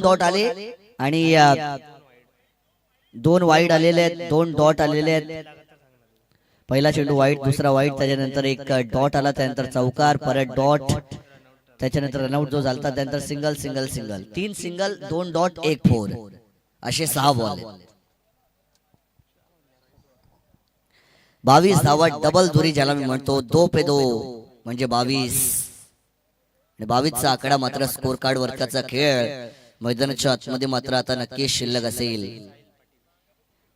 Dot आले आणि दोन वाईट आलेले आहेत दोन डॉट आलेले आहेत. पहिला चेंडू वाईट दुसरा वाईट त्याच्यानंतर एक डॉट आला त्यानंतर चौकार परत डॉट त्याच्यानंतर रनआउट जो झाला त्यानंतर सिंगल सिंगल सिंगल तीन सिंगल दोन डॉट एक फोर असे सहा बॉल बावीस धावा डबल दुरी ज्याला मी म्हणतो दो पे दो म्हणजे बावीस. बावीसचा आकडा मात्र स्कोर कार्ड वरचा खेळ. मैदानाच्या आतमध्ये मात्र आता नक्कीच शिल्लक असेल.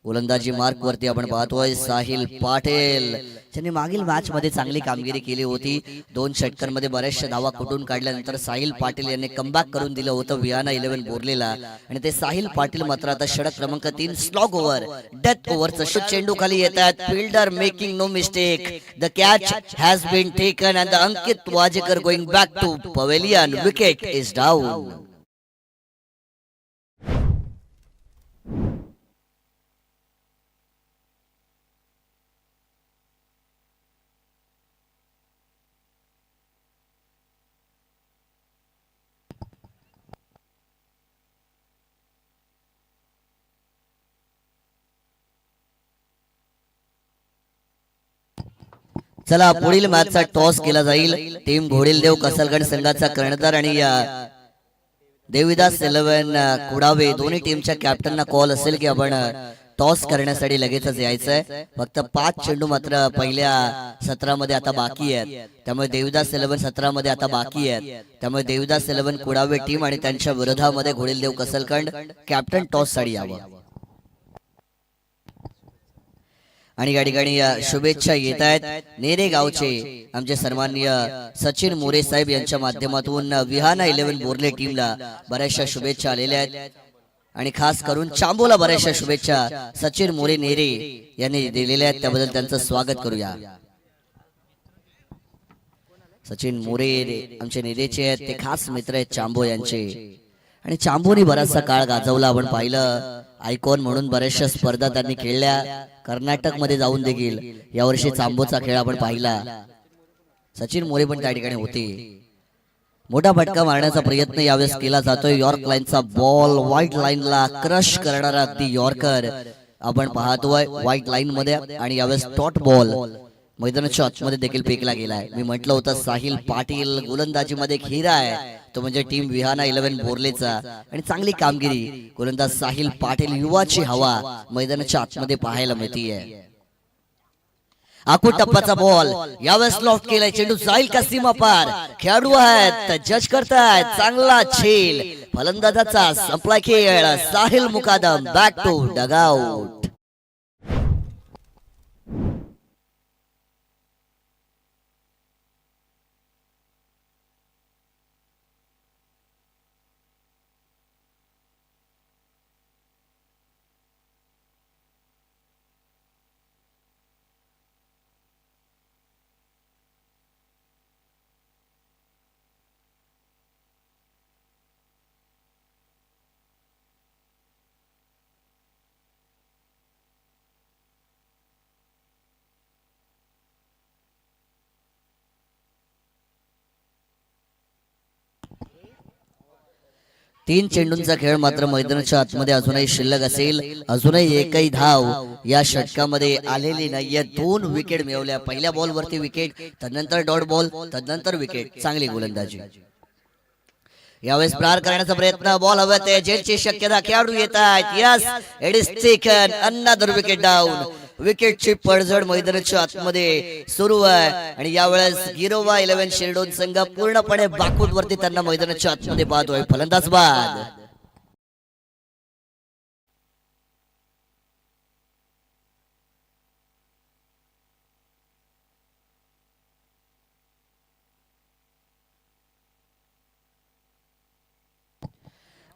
गोलंदाजी मार्क वरती आपण पाहतोय साहिल पाटील. त्यांनी मागील मॅच मध्ये चांगली कामगिरी केली होती. दोन षटकांमध्ये बऱ्याचशा धावा कुठून काढल्यानंतर साहिल पाटील यांनी कमबॅक करून दिलं होतं वियाना इलेव्हन बोरलेला. आणि ते साहिल पाटील मात्र आता षडक क्रमांक तीन स्लॉग ओव्हर डेथ ओव्हरचं शूट चेंडू खाली येत आहेत fielder making no mistake the catch has been taken and the Ankit Wajekar going back to pavilion wicket is down चला पुढील मॅचचा टॉस केला जाईल. टीम घोडीलदेव कसलगड संघाचा कर्णधार आणि देविदास इलेव्हन कुडावे दोन्ही टीमच्या कॅप्टनना कॉल असेल की आपण टॉस करण्यासाठी लगेचच यायचंय. फक्त पाच चेंडू मात्र पहिल्या सतरामध्ये आता बाकी आहेत. त्यामुळे देविदास इलेव्हन सतरामध्ये आता बाकी आहेत. त्यामुळे देविदास इलेव्हन कुडावे टीम आणि त्यांच्या विरोधामध्ये घोडीलदेव कसलखंड कॅप्टन टॉससाठी यावं. आणि या ठिकाणी अ, शुभेच्छा येत आहेत नेरे गावचे आमचे सन्माननीय सचिन मोरे साहेब यांच्या माध्यमातून विहाना इलेव्हन बोर्ले टीमला बऱ्याचशा शुभेच्छा आलेल्या आहेत. आणि खास करून चांबोला बऱ्याचशा शुभेच्छा सचिन मोरे नेरे यांनी दिलेल्या आहेत. त्याबद्दल त्यांचं स्वागत करूया. सचिन मोरे आमचे नेरेचे आहेत. ते खास मित्र आहेत चांबो यांचे. आणि चांबूनी बराचसा काळ गाजवला आपण पाहिलं. आयकॉन म्हणून बऱ्याचशा स्पर्धा त्यांनी खेळल्या. कर्नाटकमध्ये जाऊन देखील यावर्षी चांबूचा खेळ आपण पाहिला. सचिन मोरे पण त्या ठिकाणी होते. मोठा फटका मारण्याचा प्रयत्न यावेळेस केला जातोय. यॉर्क लाईनचा बॉल व्हाईट लाईनला क्रश करणारा अगदी यॉर्कर आपण पाहतोय. व्हाईट लाईन मध्ये आणि यावेळेस टॉट बॉल मैदानाच्या आतमध्ये देखील फेकला गेलाय. मी म्हटलं होतं साहिल पाटील गोलंदाजीमध्ये एक हिरा आहे तो म्हणजे टीम विहाना इलेव्हन बोर्लेचा आणि चांगली कामगिरी. गोलंदाज साहिल पाटील युवाची हवा मैदानाच्या आतमध्ये पाहायला मिळतीये. आकू टप्पाचा बॉल यावेळेस लॉफ्ट केलाय चेंडू जाईल का सीमा पार? खेळाडू आहेत जज करतायत. चांगला छेल. फलंदाजाचा संपला खेळ. Sahil Mukadam. Back to dugout तीन चेंडूंचा खेळ मात्र मैदानाच्या आतमध्ये अजूनही शिल्लक असेल. अजूनही एकही धाव या षटकामध्ये आलेली नाहीये. दोन विकेट मिळवल्या. पहिल्या बॉल वरती विकेट तदनंतर डॉट बॉल तदनंतर विकेट चांगली गोलंदाजी. यावेळेस प्रार करण्याचा प्रयत्न बॉल हव्यात आहे जेलची शक्यता खेळाडू येत आहेत. Yes it is taken another wicket down विकेटची पडझड मैदानाच्या आतमध्ये सुरू आहे. आणि यावेळेस गिरोवा इलेव्हन शेरडोन संघ पूर्णपणे बाकूट वरती त्यांना मैदानाच्या आतमध्ये पाहतोय फलंदाज बाद.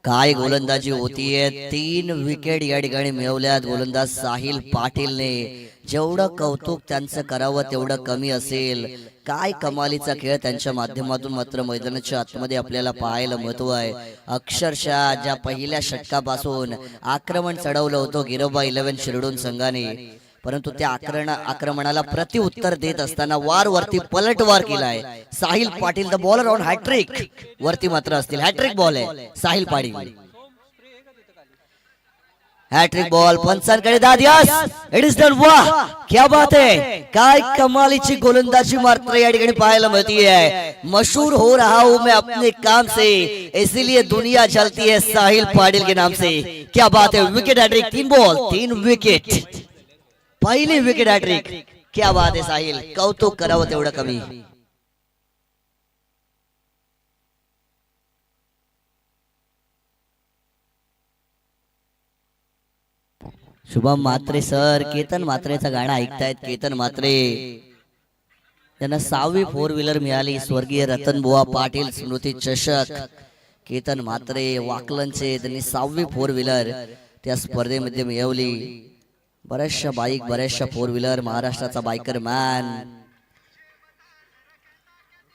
काय गोलंदाजी होतीये? तीन विकेट या ठिकाणी मिळवल्यात गोलंदाज साहिल पाटीलने. जेवढं कौतुक त्यांचं करावं तेवढं कमी असेल. काय कमालीचा खेळ त्यांच्या माध्यमातून मात्र मैदानाच्या आतमध्ये आपल्याला पाहायला मिळतो आहे अक्षरशः ज्या पहिल्या षटकापासून आक्रमण चढवलं होतं गिरोबा इलेव्हन शिरडून संघाने. परंतु त्या आक्रमण आक्रमणाला प्रत्युत्तर देत असताना वार वरती पलटवार केलाय. Sahil Patil the bowler on hattrick वरती मात्र असतील. हॅट्रिक बॉल आहे. साहिल पाटील. हॅट्रिक बॉल पंचांकडे दाद यस इट इज डन वाह. क्या बात है काय कमालीची गोलंदाजी मात्र या ठिकाणी पाहायला मिळती है मशहूर हो रहा हूं मैं अपने काम से. इसीलिए दुनिया चलती है साहिल पाटिल के नाम से. क्या बात है. विकेट हॅट्रिक तीन बॉल तीन विकेट पहिली विकेट हॅट्रिक क्या बात आहे साहिल. कौतुक करावं तेवढं कमी. शुभम मात्रे सर केतन मात्रेचं गाणं ऐकतायत केतन मात्रे. त्यांना सहावी फोर व्हीलर मिळाली. स्वर्गीय रतन बुवा पाटील स्मृती चषक. केतन मात्रे वाकलनचे त्यांनी सहावी फोर व्हीलर त्या स्पर्धेमध्ये मिळवली. बऱ्याचशा बाईक बऱ्याचशा फोर व्हीलर महाराष्ट्राचा बायकर मॅन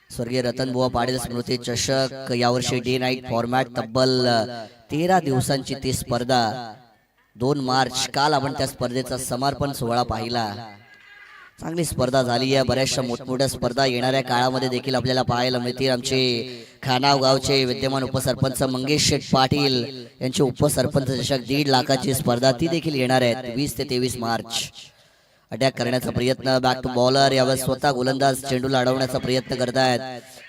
स्वर्गीय रतन बुवा पाटील स्मृती चषक यावर्षी डे नाईट फॉर्मॅट तब्बल. तेरा दिवसांची ती स्पर्धा. दोन मार्च काल आपण त्या स्पर्धेचा समर्पण सोहळा पाहिला. चांगली स्पर्धा झाली आहे. बऱ्याचशा मोठमोठ्या स्पर्धा येणाऱ्या काळामध्ये देखील आपल्याला पाहायला मिळतील. आमचे खानाव गावचे विद्यमान उपसरपंच मंगेश शेठ पाटील यांचे उपसरपंच चषक दीड लाखाची स्पर्धा ती देखील येणार आहेत. वीस ते तेवीस मार्च. अटॅक करण्याचा प्रयत्न. Back to bowler. यावेळेस स्वतः गोलंदाज चेंडूला अडवण्याचा प्रयत्न करतायत.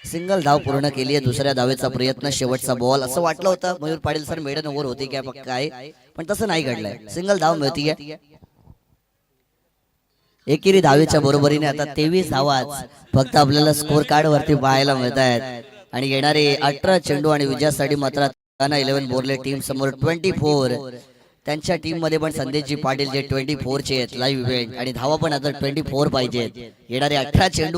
सिंगल धाव पूर्ण केली आहे. दुसऱ्या धावेचा प्रयत्न. शेवटचा बॉल. असं वाटलं होतं. Mayur Patil sir maiden over होती काय पक्का काय. पण तसं नाही घडलंय. सिंगल धाव मिळतीये. एकेरी धावेच्या बरोबरीने आता तेवीस धावाच फक्त आपल्याला स्कोर कार्ड वरती पाहायला मिळत आहेत आणि येणारे अठरा चेंडू आणि विजयासाठी मात्र इलेव्हन बोरले टीम समोर ट्वेंटी फोर त्यांच्या टीममध्ये पण संदेशजी पाटील जे ट्वेंटी फोर चे आहेत लाईव्ह इव्हेंट आणि धावा पण आता ट्वेंटी फोर पाहिजेत. येणारे अठरा चेंडू